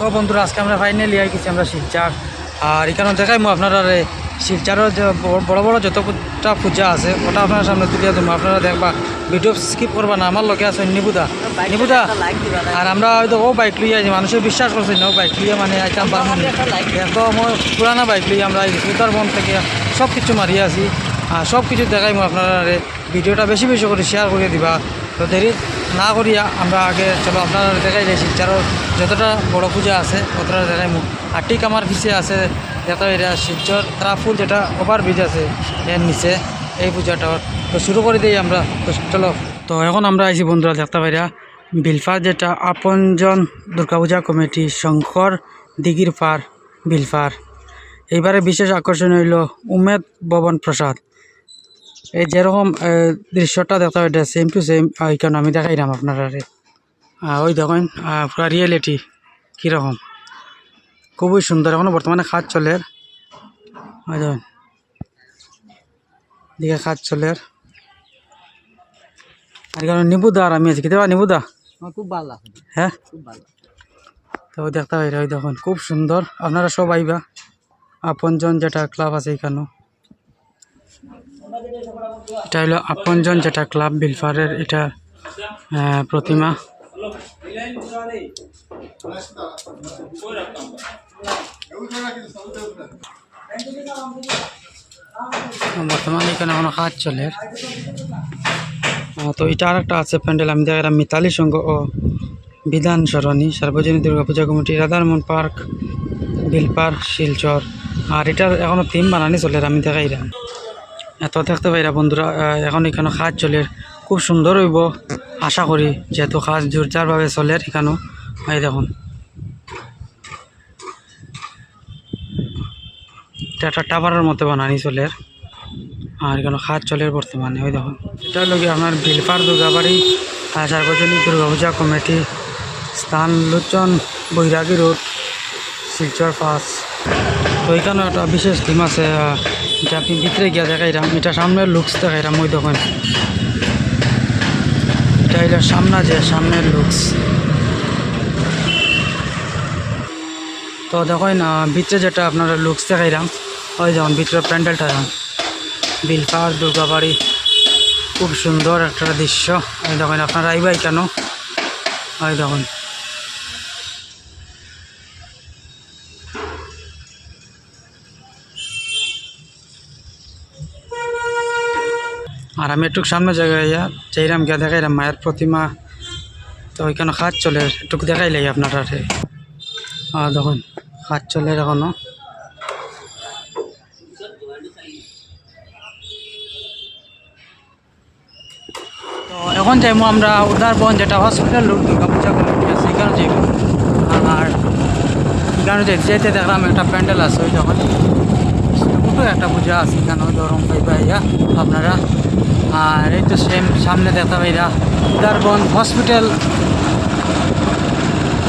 তো বন্ধুরা আজকে আমরা ফাইনালি আই গেছি আমরা শিলচার। আর এখানে দেখাই মো আপনারা শিলচারের যে বড় বড় যতটা পূজা আছে ওটা আপনার সামনে তুলিয়া দেবো আপনারা দেখবা ভিডিও স্কিপ করবা না আমার লোকে আছে নিবুদা। নিবুদা আর আমরা হয়তো ও বাইক লইয়া যে মানুষের বিশ্বাস করছে না ও বাইক লইয়া মানে আইতাম পারব দেখো আমার পুরানা বাইক লইয়া আমরা উত্তরবন থেকে সব কিছু মারিয়ে আছি। আর সব কিছু দেখাই মো আপনারা ভিডিওটা বেশি বেশি করে শেয়ার করে দিবা। তো দেরি না করিয়া আমরা আগে, চলো আপনারা দেখাই যাই শিলচারের যতটা বড় পূজা আছে, ততটা মুখ আর ঠিক আমার পিছিয়ে আছে যত এটা শিলচর ফুল যেটা ওভার ব্রিজ আছে, এর নিচে, এই পূজাটা। তো শুরু করে দিই আমরা। তো চলো। তো এখন আমরা আইছি বন্ধুরা, দেখতে পাইরা বিলফার যেটা আপনজন দুর্গাপূজা কমিটি শঙ্কর দিঘির পার বিলফার। এইবারে বিশেষ আকর্ষণ হইল উমেদ ভবন প্রসাদ। এই যেরকম দৃশ্যটা দেখতে পাই সেম টু সেম এইখানে আমি দেখাইলাম আপনারা ওই দেখেন পুরা রিয়েলিটি কীরকম। খুবই সুন্দর এখন বর্তমানে খাত চলে। ওই দেখেন দিকে খাত চলে। আর এখানে নিবুদা আর আমি আছি। কেতে নিবুদা খুব ভালো হ্যাঁ? খুব ভালো তো দেখতে পাই ওই দেখুন খুব সুন্দর। আপনারা সব আইবা আপনজন যেটা ক্লাব আছে এখানেও এটা হলো আপনজন, যেটা ক্লাব বিলফারের এটা প্রতিমা। বর্তমানে এখানে এখনও কাজ চলে। তো এটা আর একটা আছে প্যান্ডেল, আমি দেখালাম মিতালি সংঘ ও বিধান সরণি, সার্বজনীন দুর্গাপূজা কমিটি, রাধারমন পার্ক, বিলপার, শিলচর। আর এটার এখনও থিম বানানি চলে, আমি দেখাইলাম এত দেখতে পাইরা বন্ধুরা এখন এখানে কাজ চলে। খুব সুন্দর হইব, আশা করি, যেহেতু কাজ জোরজারভাবে চলে এখানেও। এই দেখুন। এটা একটা টাওয়ারের মতো বানানি চলে। আর এখানে কাজ চলে বর্তমানে, ওই দেখুন। এটা লগে আপনার বিলপার দুর্গাবাড়ি সার্বজনীন দুর্গাপূজা কমিটি, স্থান লোচন, বৈরাগী রোড, শিলচর পাস। তো এখানে একটা বিশেষ থিম আছে এটা আপনি ভিতরে গিয়া দেখাইলাম এটা সামনের লুকস দেখাইলাম ওই দোকান এটা এটা সামনা যে সামনের লুকস তো দেখেন ভিতরে যেটা আপনারা লুকস দেখাইলাম ওই যেমন ভিতরে প্যান্ডেলটা বিলপার দুর্গাবাড়ি খুব সুন্দর একটা দৃশ্য। এই দেখেন, আপনারা আইবাই কেন? ওই দেখুন। আর আমি একটু সামনে জায়গায় চাইরাম গিয়া দেখাইলাম মায়ের প্রতিমা তো ওইখানে খাট চলে একটু দেখাইলাই আপনারা রে। আহ, দেখুন খাট চলে এখনও। তো এখন যাইমু আমরা উদারবন যেটা হসপিটাল রোড দুর্গাপূজা কমিটি আছে সেখানে যাইব আর এখানে যে যেতে দেখলাম একটা প্যান্ডেল আছে ওই যখন একটা পূজা আছে এখানে ধরুন পাইবা ইয়া আপনারা। আর এই তো সেম সামনে দেখা পাইরা উদারবন হসপিটাল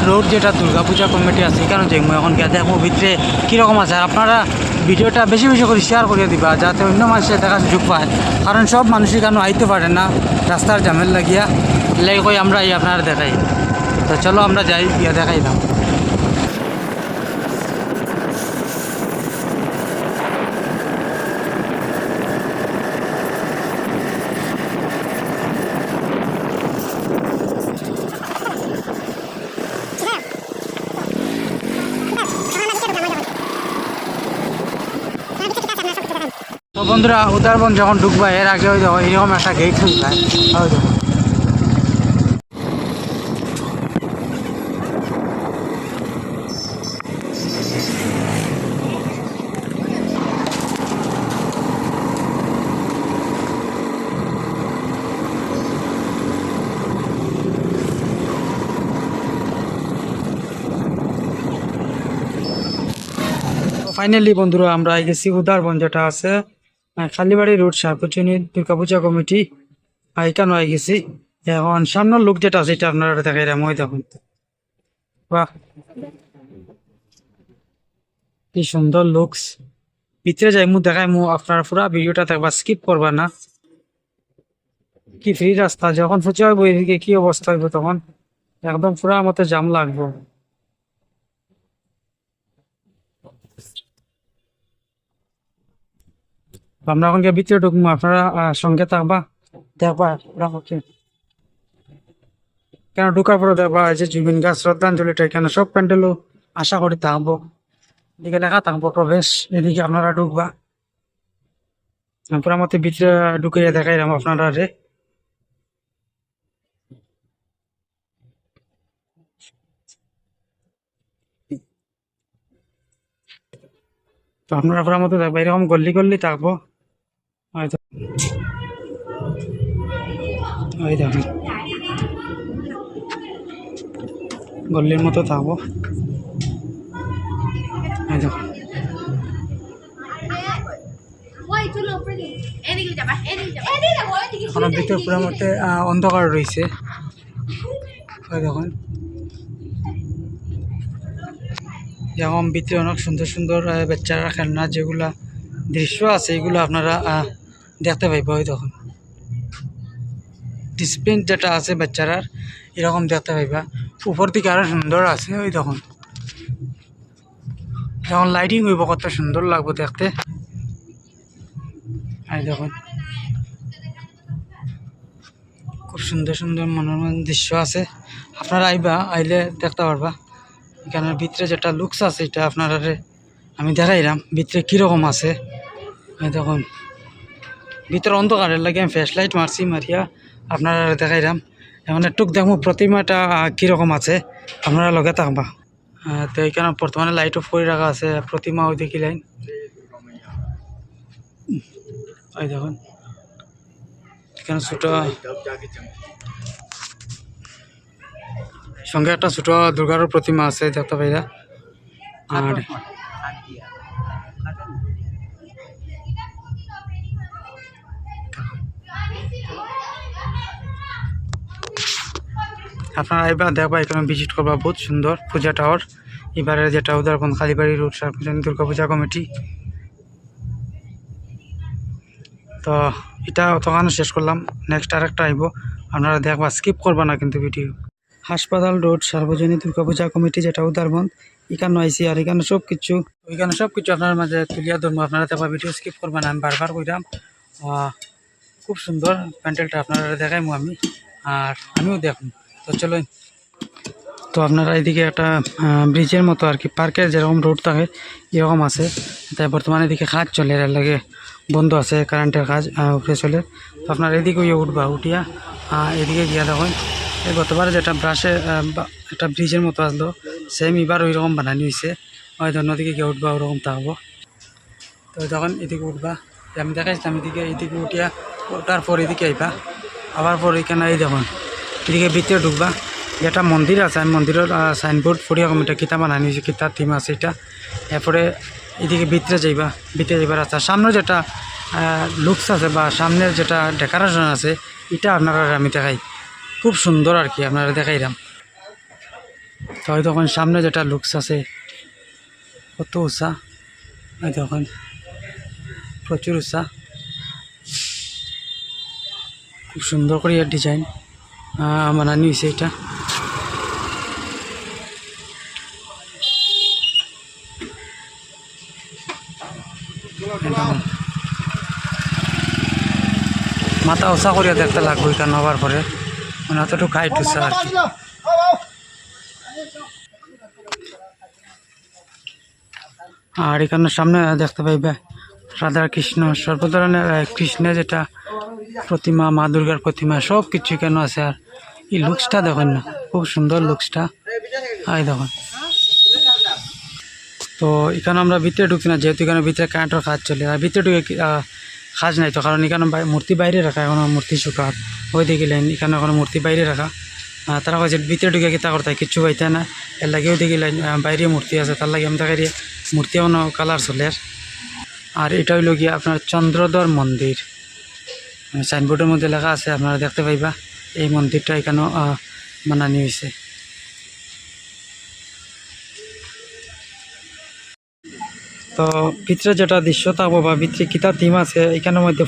রোড যেটা, দুর্গাপূজা কমিটি আছে এখানে যাইমু এখন গিয়ে দেখব ভিতরে কীরকম আছে। আর আপনারা ভিডিওটা বেশি বেশি করে শেয়ার করে দিবা, যাতে অন্য মানুষের দেখার সুযোগ পায়। কারণ সব মানুষ কেন আইতে পারে না, রাস্তার জামেল লাগিয়া। লেগে আমরা এই আপনারা দেখাই। তো চলো আমরা যাই, গিয়া দেখাই দাম। তো বন্ধুরা, উদারবন যখন ঢুকবা, এর আগে ওই এরকম একটা গেট দেখো ফাইনালি বন্ধুরা, আমরা গেছি উদারবন, যেটা আছে খালিবাড়ি রোড সার্বজনীন দুর্গাপূজা কমিটি আহ, এখানে আই গেছি। এখন সামনের লোক যেটা আছে এটা আপনারা দেখাই রাম ওই দেখুন। বাহ। কি সুন্দর লুকস ভিতরে যাই মু দেখাই মু আপনারা পুরা ভিডিওটা দেখবা স্কিপ করবা না। কি ফ্রি রাস্তা যখন ফুচে হইব এদিকে কি অবস্থা হইব তখন? একদম পুরা মতো জাম লাগবো। আমরা এখন ভিতরে ঢুকবো, আপনারা সঙ্গে থাকবা। দেখবা কেন ঢুকার পরে দেখবা যে জুবিন গাছ শ্রদ্ধাঞ্জলিটা এখানে সব প্যান্ডেলও আশা করি থাকব। এদিকে লেখা থাকব, প্রবেশ। এদিকে আপনারা ঢুকবা। পুরা মতো ভিতরে ঢুকে দেখাইলাম আপনারা রে আপনারা পুরা মতো দেখবা, এরকম গল্লি গল্লি থাকব। ওই দেখুন। গল্লির মতো থাকব। ভিতরে পুরো মধ্যে অন্ধকার রয়েছে। দেখুন। যেমন ভিতরে অনেক সুন্দর সুন্দর বাচ্চারা খেলনা যেগুলা দৃশ্য আছে, এগুলো আপনারা দেখতে পাইব দেখুন ডিসপ্লিন যেটা আছে বাচ্চারার এরকম দেখতে পাইবা। উপর দিকে আরও সুন্দর আছে ওই দেখুন যখন লাইটিং হইব কত সুন্দর লাগবে দেখতে। এই দেখুন। খুব সুন্দর সুন্দর মনোরম দৃশ্য আছে। আপনারা আইবা, আইলে দেখতে পারবা। এখানে ভিতরে যেটা লুকস আছে, এটা আপনারা আমি দেখাইলাম। ভিতরে কীরকম আছে। দেখুন। ভিতরে অন্ধকারের লাগে, আমি ফ্ল্যাশ লাইট মারছি, মারিয়া আপনারা দেখাইলাম এখন একটু দেখব প্রতিমাটা কীরকম আছে, আপনারা লগে থাকবা। তো এখানে বর্তমানে লাইট অফ করে রাখা আছে, প্রতিমা ওই দেখি লাইন ওই দেখুন। এখানে ছোট সঙ্গে একটা ছোট দুর্গার প্রতিমা আছে, দেখতে পাইরা। আর আপনারা এবার দেখবা এখানে ভিজিট করবা, বহুত সুন্দর পূজা টাওয়ার এবারে যেটা উদারবন কালীবাড়ি রোড সার্বজনীন দুর্গা পূজা কমিটি তো এটা তখন শেষ করলাম। নেক্সট আরেকটা আইব। আপনারা দেখবা স্কিপ করবা না কিন্তু ভিডিও হাসপাতাল রোড সার্বজনীন দুর্গা পূজা কমিটি যেটা উদারবন এখানে আইসি, আর এখানে সব কিছু ওইখানে সব কিছু আপনার মাঝে তুলিয়া ধরবো। আপনারা দেখবা ভিডিও স্কিপ করবা না, আমি বারবার কইরাম। খুব সুন্দর প্যান্ডেলটা আপনারা দেখাইমু আমি। আর আমিও দেখুন তো চলো তো আপনারা এদিকে একটা ব্রিজের মতো আর কি পার্কের যেরকম রোড থাকে, এরকম আছে। তাই বর্তমানে এদিকে কাজ চলে, এর লাগে বন্ধ আছে কারেন্টের কাজ উপরে চলে। তো আপনার এদিকে ইয়ে উঠবা, উঠিয়া এদিকে গিয়া দেখুন। এই গতবার যেটা ব্রাশে একটা ব্রিজের মতো আসলো সেম এবার ওই রকম বানানি হয়েছে হয়তো নদীকে গিয়ে উঠবা, ওরকম থাকব তো তখন এদিকে উঠবা। আমি দেখাইছিলাম, এদিকে এদিকে উঠিয়া ওঠার পর এদিকে আইবা। আবার পর এখানে এই দেখুন এদিকে ভিতরে ঢুকবা। যেটা মন্দির আছে আমি মন্দিরের সাইনবোর্ড ফরিয়া কমিটা কিতা বানানি হয়েছে কিতা থিম আছে এটা। এরপরে এদিকে ভিতরে যাইবা, ভিতরে যাইবার রাস্তা সামনে যেটা লুকস আছে বা সামনের যেটা ডেকোরেশন আছে, এটা আপনারা আমি দেখাই। খুব সুন্দর আর কি, আপনারা দেখাইলাম তো তখন সামনে যেটা লুকস আছে, কত উষা তখন প্রচুর উষা খুব সুন্দর করে এর বানানি হয়েছে এটা। মাথা উষা করিয়া দেখতে লাগবে এখানে হবার পরে। মানে অতটুকু হাইট উষা আর কি। আর এখানে সামনে দেখতে পাইবে। রাধা কৃষ্ণ সর্বধরনের কৃষ্ণের যেটা প্রতিমা, মা দুর্গার প্রতিমা সব কিছু কেন আছে আর? এই লুকসটা দেখুন না, খুব সুন্দর লুকসটা। আই দেখুন। তো এখানে আমরা ভিতরে ঢুকি না, যেহেতু এখানে ভিতরে কারেন্টের কাজ চলে। আর ভিতরে ঢুকে কাজ নাই তো, কারণ এখানে মূর্তি বাইরে রাখা, এখনও মূর্তি শুকার। ওই দিকে লাইন এখানে এখন মূর্তি বাইরে রাখা। তারা কয়েছে ভিতরে ঢুকে কিতা করতে কিচ্ছু পাইতে না। এর লাগে ওই দিকে লাইন বাইরে মূর্তি আছে, তার লাগে আমি দেখাই মূর্তি এখনও কালার চলে আর এটা হইল গিয়ে আপনার চন্দ্রধর মন্দির। সাইনবোর্ডের মধ্যে লেখা আছে আপনারা দেখতে পাইবা এই মন্দিরটা এখানেও বানানি হয়েছে তো ভিতরে যেটা দৃশ্য থাকব বা ভিতরে কিতা থিম আছে এখানের মধ্যে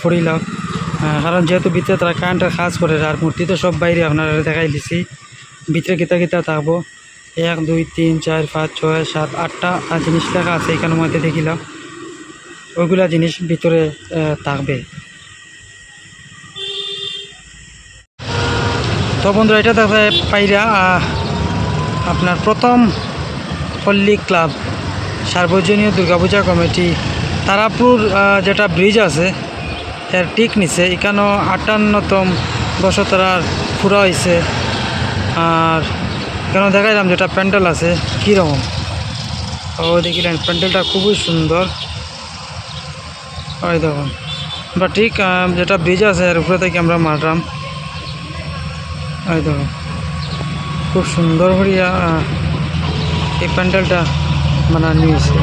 আহ, কারণ যেহেতু ভিতরে তারা কারেন্টের কাজ করে আর মূর্তি তো সব বাইরে আপনারা দেখাই দিছি। ভিতরে কিতা কিতা থাকব এক দুই তিন চার পাঁচ ছয় সাত আটটা জিনিস লেখা আছে এখানের মধ্যে দেখিলাম। ওইগুলা জিনিস ভিতরে থাকবে। তো বন্ধুরা, এটা দেখে পাইরা আপনার প্রথম পল্লী ক্লাব সার্বজনীয় দুর্গাপূজা কমিটি, তারাপুর যেটা ব্রিজ আছে, এর ঠিক নিচে, এখানেও আটান্নতম বছর পুরা হয়েছে আর এখানে দেখাইলাম যেটা প্যান্ডেল আছে, কীরকম। ও দেখিলেন প্যান্ডেলটা খুবই সুন্দর। ওই দেখুন। বা ঠিক যেটা ব্রিজ আছে এর উপরে থেকে আমরা মারলাম। ওই দেখুন। খুব সুন্দর করিয়া এই প্যান্ডেলটা বানানো হয়েছে।